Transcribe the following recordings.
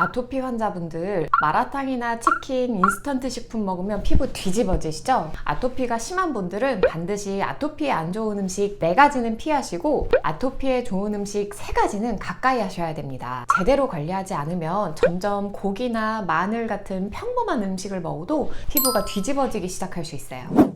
아토피 환자분들 마라탕이나 치킨, 인스턴트 식품 먹으면 피부 뒤집어지시죠? 아토피가 심한 분들은 반드시 아토피에 안 좋은 음식 네 가지는 피하시고 아토피에 좋은 음식 세 가지는 가까이 하셔야 됩니다. 제대로 관리하지 않으면 점점 고기나 마늘 같은 평범한 음식을 먹어도 피부가 뒤집어지기 시작할 수 있어요.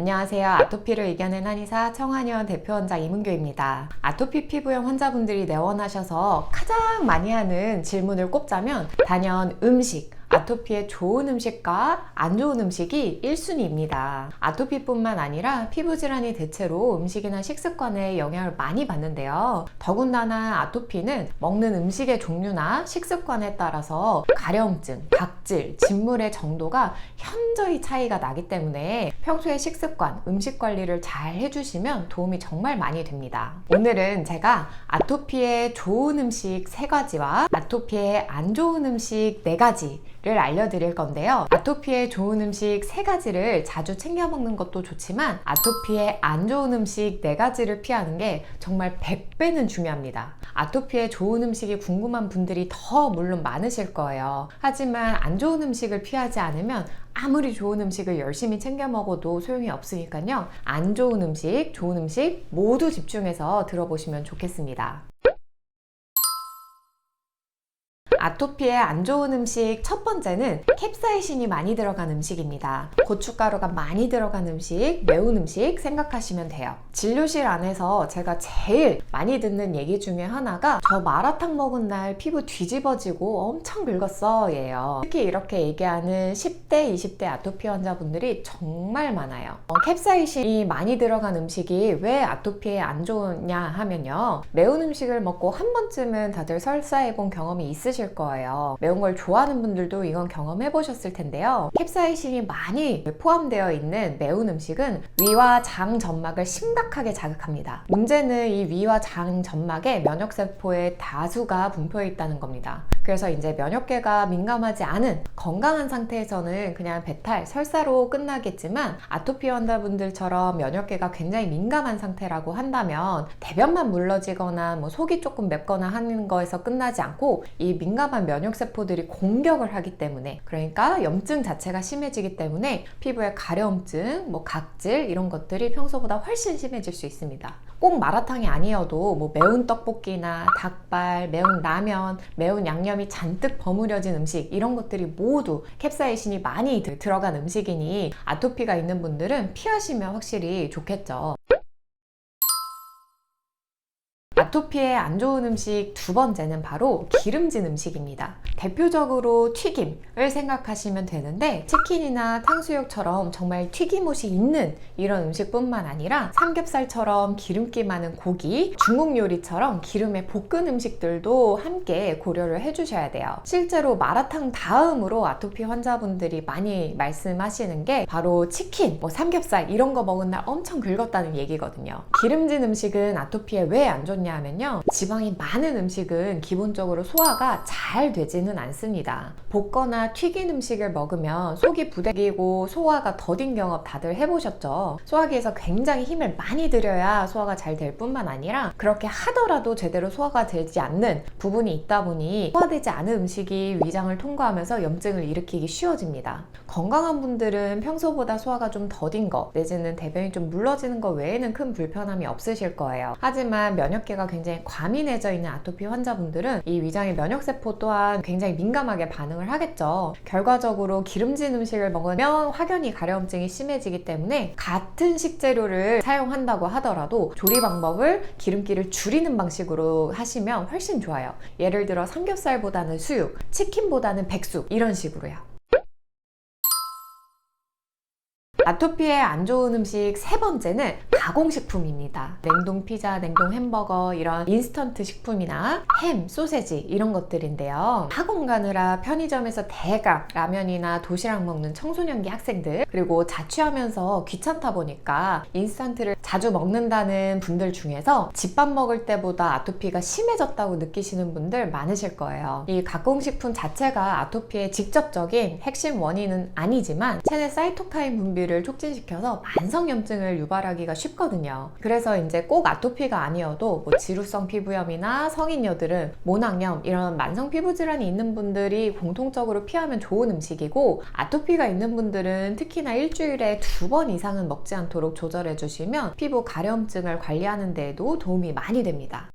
안녕하세요. 아토피를 이겨낸 한의사 청한의원 대표 원장 이문교입니다. 아토피 피부염 환자분들이 내원하셔서 가장 많이 하는 질문을 꼽자면 단연 음식, 아토피에 좋은 음식과 안 좋은 음식이 1순위입니다. 아토피뿐만 아니라 피부 질환이 대체로 음식이나 식습관에 영향을 많이 받는데요. 더군다나 아토피는 먹는 음식의 종류나 식습관에 따라서 가려움증, 각질, 진물의 정도가 현저히 차이가 나기 때문에 평소에 식습관, 음식 관리를 잘 해주시면 도움이 정말 많이 됩니다. 오늘은 제가 아토피에 좋은 음식 3가지와 아토피에 안 좋은 음식 4가지 를 알려드릴 건데요. 아토피에 좋은 음식 세 가지를 자주 챙겨 먹는 것도 좋지만 아토피에 안 좋은 음식 네 가지를 피하는 게 정말 100배는 중요합니다. 아토피에 좋은 음식이 궁금한 분들이 더 물론 많으실 거예요. 하지만 안 좋은 음식을 피하지 않으면 아무리 좋은 음식을 열심히 챙겨 먹어도 소용이 없으니까요. 안 좋은 음식, 좋은 음식 모두 집중해서 들어보시면 좋겠습니다. 아토피에 안 좋은 음식 첫 번째는 캡사이신이 많이 들어간 음식입니다. 고춧가루가 많이 들어간 음식, 매운 음식 생각하시면 돼요. 진료실 안에서 제가 제일 많이 듣는 얘기 중에 하나가 저 마라탕 먹은 날 피부 뒤집어지고 엄청 긁었어 예요. 특히 이렇게 얘기하는 10대, 20대 아토피 환자분들이 정말 많아요. 어, 캡사이신이 많이 들어간 음식이 왜 아토피에 안 좋냐 하면요. 매운 음식을 먹고 한 번쯤은 다들 설사해 본 경험이 있으실 거예요. 매운 걸 좋아하는 분들도 이건 경험해 보셨을 텐데요. 캡사이신이 많이 포함되어 있는 매운 음식은 위와 장 점막을 심각하게 자극합니다. 문제는 이 위와 장 점막에 면역세포의 다수가 분포해 있다는 겁니다. 그래서 이제 면역계가 민감하지 않은 건강한 상태에서는 그냥 배탈, 설사로 끝나겠지만 아토피 환자분들처럼 면역계가 굉장히 민감한 상태라고 한다면 대변만 물러지거나 뭐 속이 조금 맵거나 하는 거에서 끝나지 않고 이 민감한 면역 세포들이 공격을 하기 때문에 그러니까 염증 자체가 심해지기 때문에 피부에 가려움증, 뭐 각질 이런 것들이 평소보다 훨씬 심해질 수 있습니다. 꼭 마라탕이 아니어도 뭐 매운 떡볶이나 닭발, 매운 라면, 매운 양념이 잔뜩 버무려진 음식 이런 것들이 모두 캡사이신이 많이 들- 들어간 음식이니 아토피가 있는 분들은 피하시면 확실히 좋겠죠. 아토피에 안 좋은 음식 두 번째는 바로 기름진 음식입니다. 대표적으로 튀김을 생각하시면 되는데 치킨이나 탕수육처럼 정말 튀김옷이 있는 이런 음식뿐만 아니라 삼겹살처럼 기름기 많은 고기, 중국 요리처럼 기름에 볶은 음식들도 함께 고려를 해주셔야 돼요. 실제로 마라탕 다음으로 아토피 환자분들이 많이 말씀하시는 게 바로 치킨, 뭐 삼겹살 이런 거 먹은 날 엄청 긁었다는 얘기거든요. 기름진 음식은 아토피에 왜 안 좋냐 하면요. 지방이 많은 음식은 기본적으로 소화가 잘 되지는 않습니다. 볶거나 튀긴 음식을 먹으면 속이 부대끼고 소화가 더딘 경험 다들 해보셨죠? 소화기에서 굉장히 힘을 많이 들여야 소화가 잘 될 뿐만 아니라 그렇게 하더라도 제대로 소화가 되지 않는 부분이 있다 보니 소화되지 않은 음식이 위장을 통과하면서 염증을 일으키기 쉬워집니다. 건강한 분들은 평소보다 소화가 좀 더딘 거 내지는 대변이 좀 물러지는 거 외에는 큰 불편함이 없으실 거예요. 하지만 면역계가 굉장히 과민해져 있는 아토피 환자분들은 이 위장의 면역세포 또한 굉장히 민감하게 반응을 하겠죠. 결과적으로 기름진 음식을 먹으면 확연히 가려움증이 심해지기 때문에 같은 식재료를 사용한다고 하더라도 조리 방법을 기름기를 줄이는 방식으로 하시면 훨씬 좋아요. 예를 들어 삼겹살보다는 수육, 치킨보다는 백숙 이런 식으로요. 아토피에 안 좋은 음식 세 번째는 가공식품입니다. 냉동 피자, 냉동 햄버거 이런 인스턴트 식품이나 햄, 소세지 이런 것들인데요. 학원 가느라 편의점에서 대강 라면이나 도시락 먹는 청소년기 학생들 그리고 자취하면서 귀찮다 보니까 인스턴트를 자주 먹는다는 분들 중에서 집밥 먹을 때보다 아토피가 심해졌다고 느끼시는 분들 많으실 거예요. 이 가공식품 자체가 아토피의 직접적인 핵심 원인은 아니지만 체내 사이토카인 분비를 분비를 촉진시켜서 만성염증을 유발하기가 쉽거든요. 그래서 이제 꼭 아토피가 아니어도 뭐 지루성 피부염이나 성인녀들은 모낭염 이런 만성 피부 질환이 있는 분들이 공통적으로 피하면 좋은 음식이고 아토피가 있는 분들은 특히나 일주일에 두 번 이상은 먹지 않도록 조절해 주시면 피부 가려움증을 관리하는 데에도 도움이 많이 됩니다.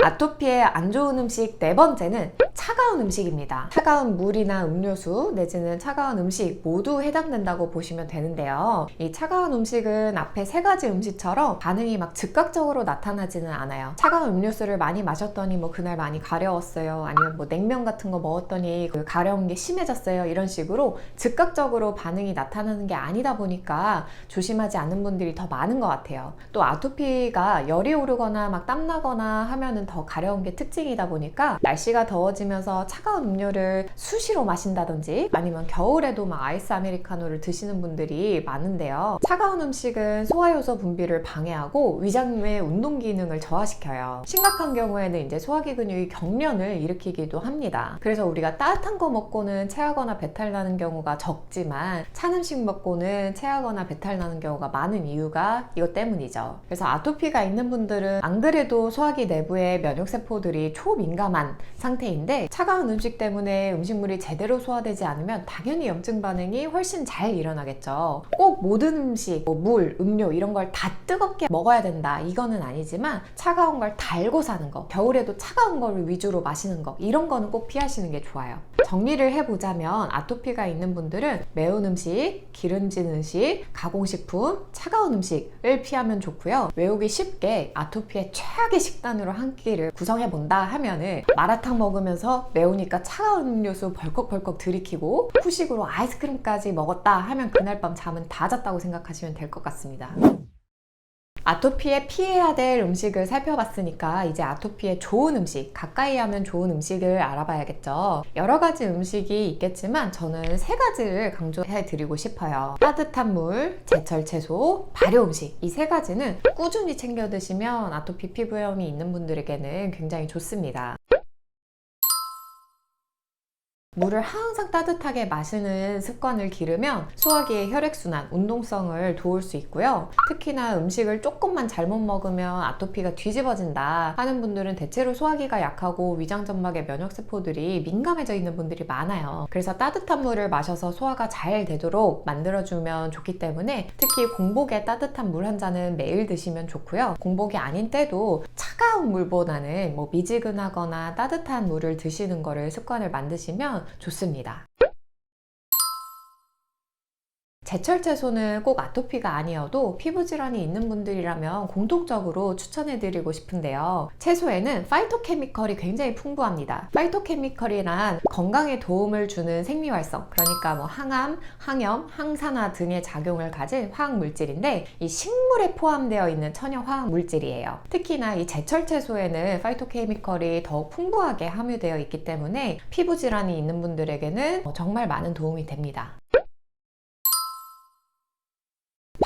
아토피에 안 좋은 음식 네 번째는 차가운 음식입니다. 차가운 물이나 음료수 내지는 차가운 음식 모두 해당된다고 보시면 되는데요. 이 차가운 음식은 앞에 세 가지 음식처럼 반응이 막 즉각적으로 나타나지는 않아요. 차가운 음료수를 많이 마셨더니 뭐 그날 많이 가려웠어요. 아니면 뭐 냉면 같은 거 먹었더니 그 가려운 게 심해졌어요. 이런 식으로 즉각적으로 반응이 나타나는 게 아니다 보니까 조심하지 않는 분들이 더 많은 것 같아요. 또 아토피가 열이 오르거나 막 땀나거나 하면은 더 가려운 게 특징이다 보니까 날씨가 더워지면 서 차가운 음료를 수시로 마신다든지 아니면 겨울에도 막 아이스 아메리카노를 드시는 분들이 많은데요. 차가운 음식은 소화효소 분비를 방해하고 위장의 운동 기능을 저하시켜요. 심각한 경우에는 이제 소화기 근육이 경련을 일으키기도 합니다. 그래서 우리가 따뜻한 거 먹고는 체하거나 배탈 나는 경우가 적지만 찬 음식 먹고는 체하거나 배탈 나는 경우가 많은 이유가 이것 때문이죠. 그래서 아토피가 있는 분들은 안 그래도 소화기 내부에 면역세포들이 초민감한 상태인데 차가운 음식 때문에 음식물이 제대로 소화되지 않으면 당연히 염증 반응이 훨씬 잘 일어나겠죠. 꼭 모든 음식, 뭐 물, 음료 이런 걸 다 뜨겁게 먹어야 된다. 이거는 아니지만 차가운 걸 달고 사는 거, 겨울에도 차가운 거를 위주로 마시는 거 이런 거는 꼭 피하시는 게 좋아요. 정리를 해보자면 아토피가 있는 분들은 매운 음식, 기름진 음식, 가공식품, 차가운 음식을 피하면 좋고요. 외우기 쉽게 아토피의 최악의 식단으로 한 끼를 구성해 본다 하면은 마라탕 먹으면서 매우니까 차가운 음료수 벌컥벌컥 들이키고 후식으로 아이스크림까지 먹었다 하면 그날 밤 잠은 다 잤다고 생각하시면 될 것 같습니다. 아토피에 피해야 될 음식을 살펴봤으니까 이제 아토피에 좋은 음식, 가까이 하면 좋은 음식을 알아봐야겠죠. 여러 가지 음식이 있겠지만 저는 세 가지를 강조해 드리고 싶어요. 따뜻한 물, 제철 채소, 발효 음식. 이 세 가지는 꾸준히 챙겨 드시면 아토피 피부염이 있는 분들에게는 굉장히 좋습니다. 물을 항상 따뜻하게 마시는 습관을 기르면 소화기의 혈액순환, 운동성을 도울 수 있고요. 특히나 음식을 조금만 잘못 먹으면 아토피가 뒤집어진다 하는 분들은 대체로 소화기가 약하고 위장점막의 면역세포들이 민감해져 있는 분들이 많아요. 그래서 따뜻한 물을 마셔서 소화가 잘 되도록 만들어주면 좋기 때문에 특히 공복에 따뜻한 물 한 잔은 매일 드시면 좋고요. 공복이 아닌 때도 차 가운 물보다는 뭐 미지근하거나 따뜻한 물을 드시는 거를 습관을 만드시면 좋습니다. 제철 채소는 꼭 아토피가 아니어도 피부 질환이 있는 분들이라면 공통적으로 추천해드리고 싶은데요. 채소에는 파이토케미컬이 굉장히 풍부합니다. 파이토케미컬이란 건강에 도움을 주는 생리활성, 그러니까 뭐 항암, 항염, 항산화 등의 작용을 가진 화학 물질인데 이 식물에 포함되어 있는 천연 화학 물질이에요. 특히나 이 제철 채소에는 파이토케미컬이 더욱 풍부하게 함유되어 있기 때문에 피부 질환이 있는 분들에게는 정말 많은 도움이 됩니다.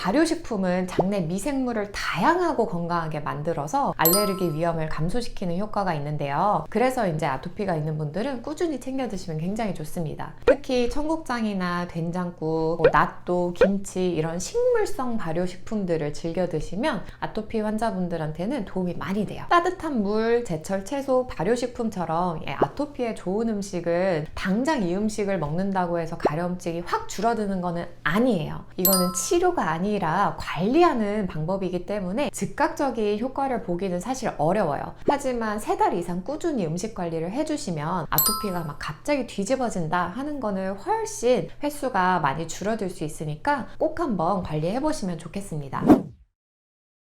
발효식품은 장내 미생물을 다양하고 건강하게 만들어서 알레르기 위험을 감소시키는 효과가 있는데요. 그래서 이제 아토피가 있는 분들은 꾸준히 챙겨 드시면 굉장히 좋습니다. 특히 청국장이나 된장국, 뭐 낫또, 김치 이런 식물성 발효식품들을 즐겨 드시면 아토피 환자분들한테는 도움이 많이 돼요. 따뜻한 물, 제철 채소, 발효식품처럼 예, 아토피에 좋은 음식은 당장 이 음식을 먹는다고 해서 가려움증이 확 줄어드는 거는 아니에요. 이거는 치료가 아니 아니라 관리하는 방법이기 때문에 즉각적인 효과를 보기는 사실 어려워요. 하지만 세 달 이상 꾸준히 음식 관리를 해주시면 아토피가 막 갑자기 뒤집어진다 하는 거는 훨씬 횟수가 많이 줄어들 수 있으니까 꼭 한번 관리해 보시면 좋겠습니다.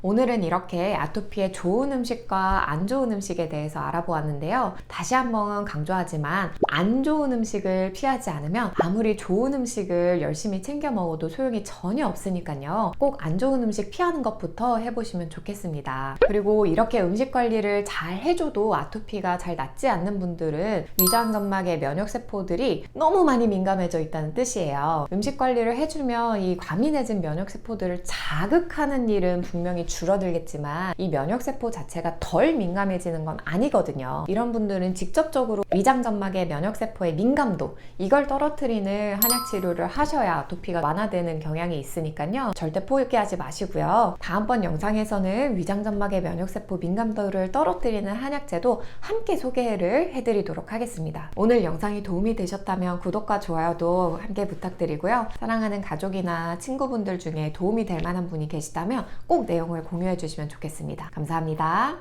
오늘은 이렇게 아토피에 좋은 음식과 안 좋은 음식에 대해서 알아보았는데요. 다시 한번 강조하지만 안 좋은 음식을 피하지 않으면 아무리 좋은 음식을 열심히 챙겨 먹어도 소용이 전혀 없으니까요. 꼭 안 좋은 음식 피하는 것부터 해보시면 좋겠습니다. 그리고 이렇게 음식 관리를 잘 해줘도 아토피가 잘 낫지 않는 분들은 위장 점막의 면역세포들이 너무 많이 민감해져 있다는 뜻이에요. 음식 관리를 해주면 이 과민해진 면역세포들을 자극하는 일은 분명히 줄어들겠지만 이 면역세포 자체가 덜 민감해지는 건 아니거든요. 이런 분들은 직접적으로 위장점막의 면역세포의 민감도 이걸 떨어뜨리는 한약 치료를 하셔야 아토피가 완화되는 경향이 있으니까요. 절대 포기하지 마시고요. 다음번 영상에서는 위장점막의 면역세포 민감도를 떨어뜨리는 한약제도 함께 소개를 해드리도록 하겠습니다. 오늘 영상이 도움이 되셨다면 구독과 좋아요도 함께 부탁드리고요. 사랑하는 가족이나 친구분들 중에 도움이 될 만한 분이 계시다면 꼭 공유해 주시면 좋겠습니다. 감사합니다.